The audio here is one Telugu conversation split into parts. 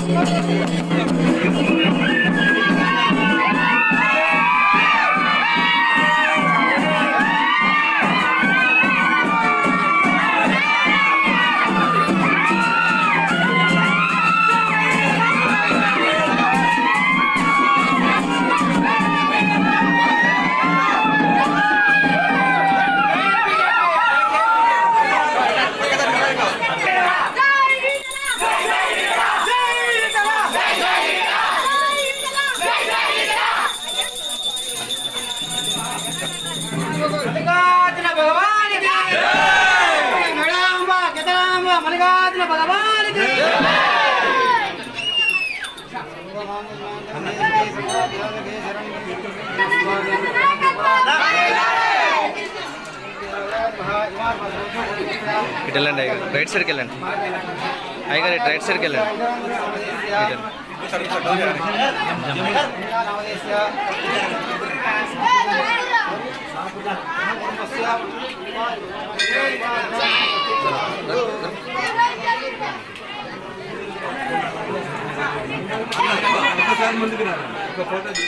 Thank you. మల్లికార్జున భగవానికి మేడాంబ గదాంబ మల్లికార్జున భగవానికి ఇటు వెళ్ళండి అయ్యగారు రైట్ సైడ్కి వెళ్ళండి అయ్యగారు ఇటు రైట్ సైడ్కి వెళ్ళండి ఇటు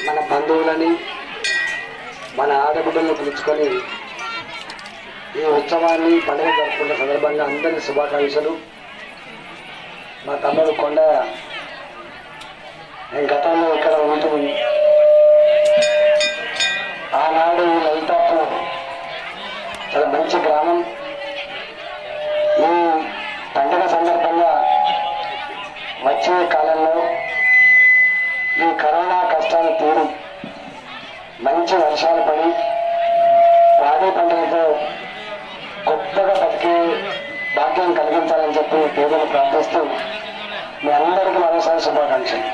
మన బంధువులని మన ఆడబిడ్డలను పిలుచుకొని ఈ ఉత్సవాన్ని పండుగ జరుపుకున్న సందర్భంగా అందరికీ శుభాకాంక్షలు. మా తమ్ముడు కొండ నేను గతంలో ఇక్కడ ఉంటూ ఆనాడు లలితాపు చాలా మంచి గ్రామం. ఈ పండుగ సందర్భంగా వచ్చే కాలంలో మంచి వర్షాలు పడి పాడి పంటలతో గొప్పగా బతికే భాగ్యం కలిగించాలని చెప్పి దేవుని ప్రార్థిస్తూ మీ అందరికీ మరోసారి శుభాకాంక్షలు.